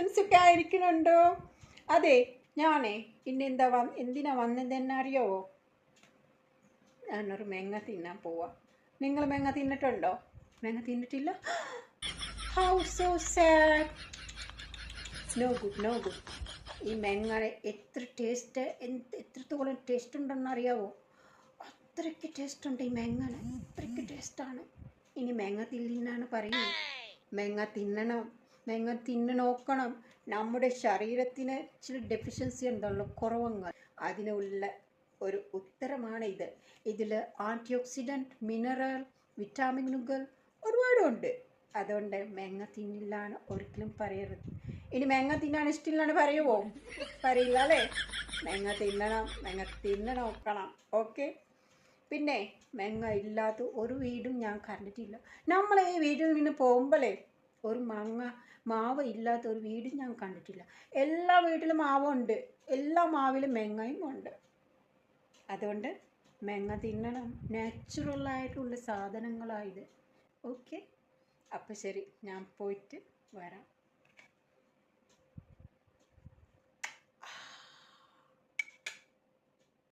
Lessons ഒക്കെ ആയിരിക്കുന്നുണ്ടോ? അതെ ഞാനേ ഇന്ന് എന്താ വന്ന് എന്തിനാ വന്നതെന്നെ അറിയാവോ ഞാനൊരു മെങ്ങ തിന്നാൻ പോവാ. നിങ്ങൾ മെങ്ങ തിന്നിട്ടുണ്ടോ? മെങ്ങ തിന്നിട്ടില്ല? How so sad no good no good ഈ മെങ്ങ എത്ര ടേസ്റ്റ് എന്ത് എത്രത്തോളം ടേസ്റ്റ് ഉണ്ടെന്ന് അറിയാവോ അത്രയ്ക്ക് ടേസ്റ്റ് ഉണ്ട് ഈ മെങ്ങനെ അത്രയ്ക്ക് ടേസ്റ്റാണ് ഇനി മെങ്ങ തിന്നാണ് പറയുന്നത്. മെങ്ങ തിന്നണം. മെങ്ങ തിന്നു നോക്കണം. നമ്മുടെ ശരീരത്തിന് ചില ഡെഫിഷ്യൻസി ഉണ്ടല്ലോ കുറവങ്ങൾ അതിനുള്ള ഒരു ഉത്തരമാണ് ഇത്. ഇതിൽ ആന്റി ഓക്സിഡന്റ് മിനറൽ വിറ്റാമിനുകൾ ഒരുപാടുണ്ട്. അതുകൊണ്ട് മേങ്ങ തിന്നില്ലാണ് ഒരിക്കലും പറയരുത്. ഇനി മേങ്ങ തിന്നാൻ ഇഷ്ടമില്ലാണ് പറയുമോ പറയില്ല അല്ലേ? മേങ്ങ തിന്നണം മേങ്ങ തിന്ന് നോക്കണം. ഓക്കെ? പിന്നെ മേങ്ങ ഇല്ലാത്ത ഒരു വീടും ഞാൻ കണ്ടിട്ടില്ല. നമ്മൾ ഈ വീട്ടിൽ നിന്ന് പോകുമ്പോഴേ ഒരു മാങ്ങ മാവ് ഇല്ലാത്ത ഒരു വീട് ഞാൻ കണ്ടിട്ടില്ല. എല്ലാ വീട്ടിലും മാവുണ്ട്. എല്ലാ മാവിലും മെങ്ങയും ഉണ്ട്. അതുകൊണ്ട് മെങ്ങ തിന്നണം. നാച്ചുറലായിട്ടുള്ള സാധനങ്ങളായത് ഓക്കെ അപ്പം ശരി ഞാൻ പോയിട്ട് വരാം.